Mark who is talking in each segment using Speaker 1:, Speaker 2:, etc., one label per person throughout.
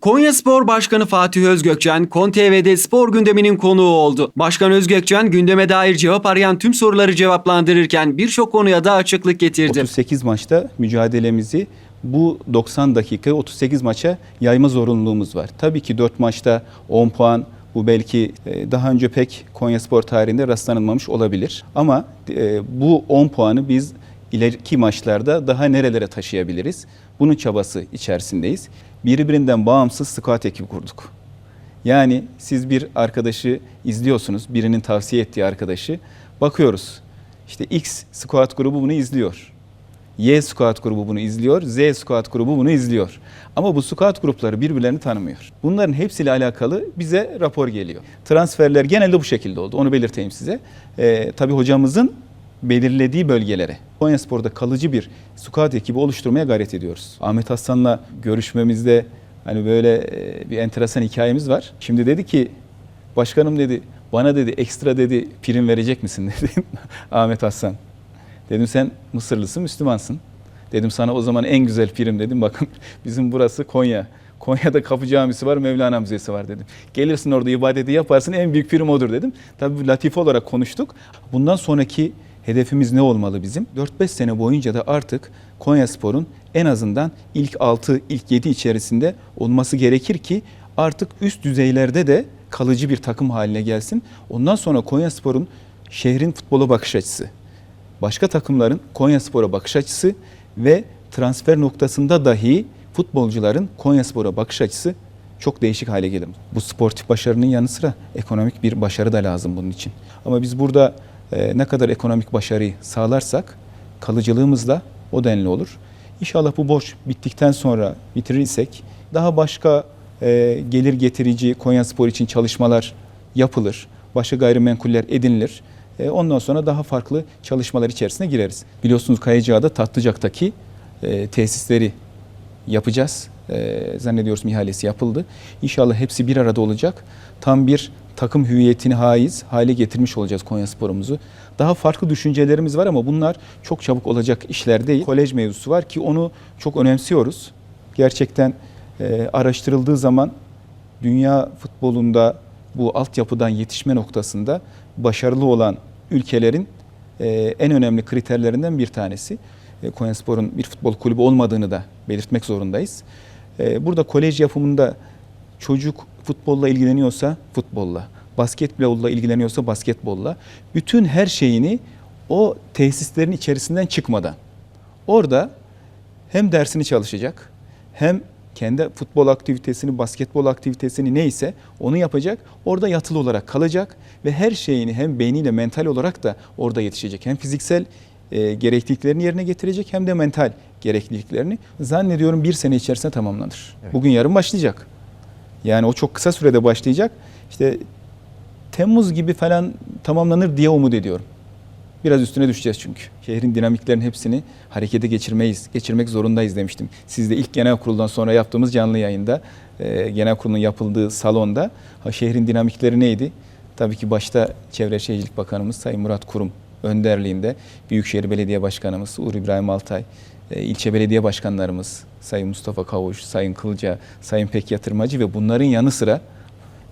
Speaker 1: Konya Spor Başkanı Fatih Özgökçen, Kon TV'de spor gündeminin konuğu oldu. Başkan Özgökçen gündeme dair cevap arayan tüm soruları cevaplandırırken birçok konuya da açıklık getirdi.
Speaker 2: 38 maçta mücadelemizi bu 90 dakika 38 maça yayma zorunluluğumuz var. Tabii ki 4 maçta 10 puan bu belki e, daha önce pek Konyaspor tarihinde rastlanılmamış olabilir. Ama e, bu 10 puanı biz ileriki maçlarda daha nerelere taşıyabiliriz? Bunun çabası içerisindeyiz. Birbirinden bağımsız squat ekibi kurduk. Yani siz bir arkadaşı izliyorsunuz, birinin tavsiye ettiği arkadaşı. Bakıyoruz. İşte X squat grubu bunu izliyor. Y squat grubu bunu izliyor, Z squat grubu bunu izliyor. Ama bu squat grupları birbirlerini tanımıyor. Bunların hepsiyle alakalı bize rapor geliyor. Transferler genelde bu şekilde oldu. Onu belirteyim size. Ee, tabii hocamızın belirlediği bölgelere Konyaspor'da kalıcı bir squat ekibi oluşturmaya gayret ediyoruz. Ahmet Hasan'la görüşmemizde hani böyle e, bir enteresan hikayemiz var. Şimdi dedi ki başkanım dedi bana dedi ekstra dedi prim verecek misin dedi Ahmet Hasan. Dedim sen Mısırlısın, Müslümansın. Dedim sana o zaman en güzel prim dedim. Bakın bizim burası Konya. Konya'da Kapı Camisi var, Mevlana Müzesi var dedim. Gelirsin orada ibadeti yaparsın en büyük prim odur dedim. Tabii latife olarak konuştuk. Bundan sonraki hedefimiz ne olmalı bizim? 4-5 sene boyunca da artık Konya Spor'un en azından ilk 6, ilk 7 içerisinde olması gerekir ki artık üst düzeylerde de kalıcı bir takım haline gelsin. Ondan sonra Konya Spor'un şehrin futbola bakış açısı, başka takımların Konya Spor'a bakış açısı ve transfer noktasında dahi futbolcuların Konya Spor'a bakış açısı çok değişik hale gelir. Bu sportif başarının yanı sıra ekonomik bir başarı da lazım bunun için. Ama biz burada ne kadar ekonomik başarıyı sağlarsak kalıcılığımız da o denli olur. İnşallah bu borç bittikten sonra bitirirsek daha başka e, gelir getirici Konya Spor için çalışmalar yapılır. Başka gayrimenkuller edinilir. E, Ondan sonra daha farklı çalışmalar içerisine gireriz. Biliyorsunuz Kayacağ'da Tatlıcak'taki e, tesisleri yapacağız. Zannediyoruz ihalesi yapıldı. İnşallah hepsi bir arada olacak. Tam bir takım hüviyetini haiz hale getirmiş olacağız Konya Spor'umuzu. Daha farklı düşüncelerimiz var ama bunlar çok çabuk olacak işler değil. Kolej mevzusu var ki onu çok önemsiyoruz. Gerçekten e, araştırıldığı zaman dünya futbolunda bu altyapıdan yetişme noktasında başarılı olan ülkelerin e, en önemli kriterlerinden bir tanesi. E, Konyaspor'un bir futbol kulübü olmadığını da belirtmek zorundayız. E, burada kolej yapımında çocuk futbolla ilgileniyorsa futbolla, basketbolla ilgileniyorsa basketbolla, bütün her şeyini o tesislerin içerisinden çıkmadan orada hem dersini çalışacak hem kendi futbol aktivitesini, basketbol aktivitesini neyse onu yapacak. Orada yatılı olarak kalacak ve her şeyini hem beyniyle mental olarak da orada yetişecek. Hem fiziksel e, gerekliliklerini yerine getirecek hem de mental gerekliliklerini zannediyorum bir sene içerisinde tamamlanır.
Speaker 3: Evet.
Speaker 2: Bugün yarın başlayacak. Yani o çok kısa sürede başlayacak. İşte Temmuz gibi falan tamamlanır diye umut ediyorum. Biraz üstüne düşeceğiz çünkü. Şehrin dinamiklerin hepsini harekete geçirmeyiz, geçirmek zorundayız demiştim. Siz de ilk genel kuruldan sonra yaptığımız canlı yayında, e, genel kurulun yapıldığı salonda şehrin dinamikleri neydi? Tabii ki başta Çevre Şehircilik Bakanımız Sayın Murat Kurum önderliğinde Büyükşehir Belediye Başkanımız Uğur İbrahim Altay, ilçe belediye başkanlarımız Sayın Mustafa Kavuş, Sayın Kılca, Sayın Pek Yatırmacı ve bunların yanı sıra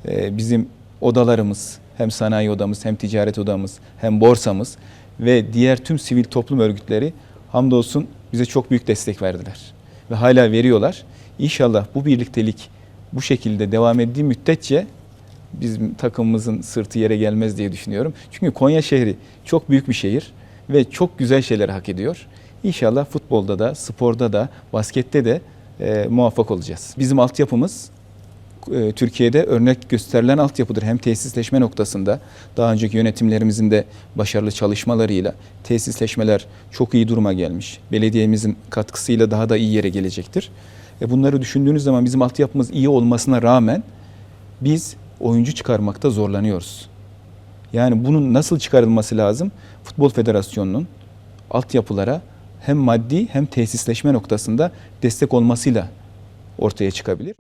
Speaker 2: e, bizim odalarımız, hem sanayi odamız, hem ticaret odamız, hem borsamız ve diğer tüm sivil toplum örgütleri hamdolsun bize çok büyük destek verdiler. Ve hala veriyorlar. İnşallah bu birliktelik bu şekilde devam ettiği müddetçe bizim takımımızın sırtı yere gelmez diye düşünüyorum. Çünkü Konya şehri çok büyük bir şehir ve çok güzel şeyler hak ediyor. İnşallah futbolda da, sporda da, baskette de e, muvaffak olacağız. Bizim altyapımız e, Türkiye'de örnek gösterilen altyapıdır. Hem tesisleşme noktasında daha önceki yönetimlerimizin de başarılı çalışmalarıyla tesisleşmeler çok iyi duruma gelmiş. Belediyemizin katkısıyla daha da iyi yere gelecektir. E bunları düşündüğünüz zaman bizim altyapımız iyi olmasına rağmen biz oyuncu çıkarmakta zorlanıyoruz. Yani bunun nasıl çıkarılması lazım? Futbol Federasyonu'nun altyapılara hem maddi hem tesisleşme noktasında destek olmasıyla ortaya çıkabilir.